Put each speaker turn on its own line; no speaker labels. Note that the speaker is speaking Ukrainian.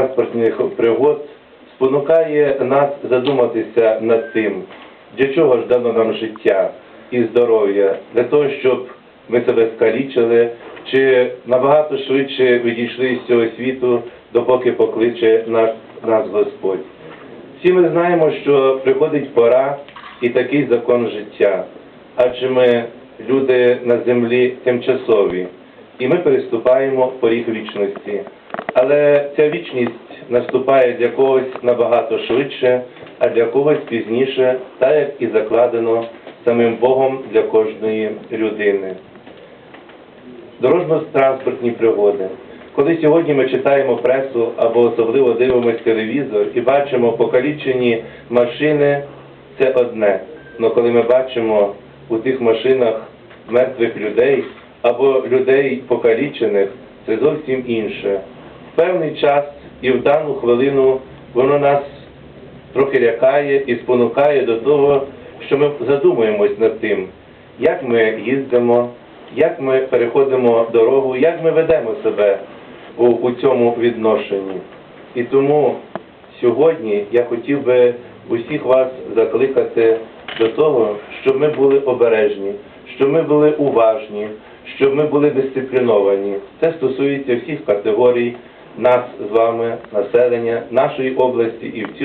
транспортних пригод спонукає нас задуматися над тим, для чого ж дано нам життя і здоров'я, для того, щоб ми себе скалічили, чи набагато швидше відійшли з цього світу, допоки покличе нас, нас Господь. Всі ми знаємо, що приходить пора і такий закон життя, адже ми люди на землі тимчасові, і ми переступаємо поріг вічності. Але ця вічність наступає для когось набагато швидше, а для когось пізніше, так як і закладено самим Богом для кожної людини. Дорожньо-транспортні пригоди. Коли сьогодні ми читаємо пресу або особливо дивимося телевізор і бачимо покалічені машини, це одне. Але коли ми бачимо у тих машинах мертвих людей або людей покалічених, це зовсім інше. Певний час і в дану хвилину воно нас трохи лякає і спонукає до того, що ми задумуємось над тим, як ми їздимо, як ми переходимо дорогу, як ми ведемо себе у, у цьому відношенні. І тому сьогодні я хотів би усіх вас закликати до того, щоб ми були обережні, щоб ми були уважні, щоб ми були дисципліновані. Це стосується всіх категорій нас з вами, населення нашої області і в цілому.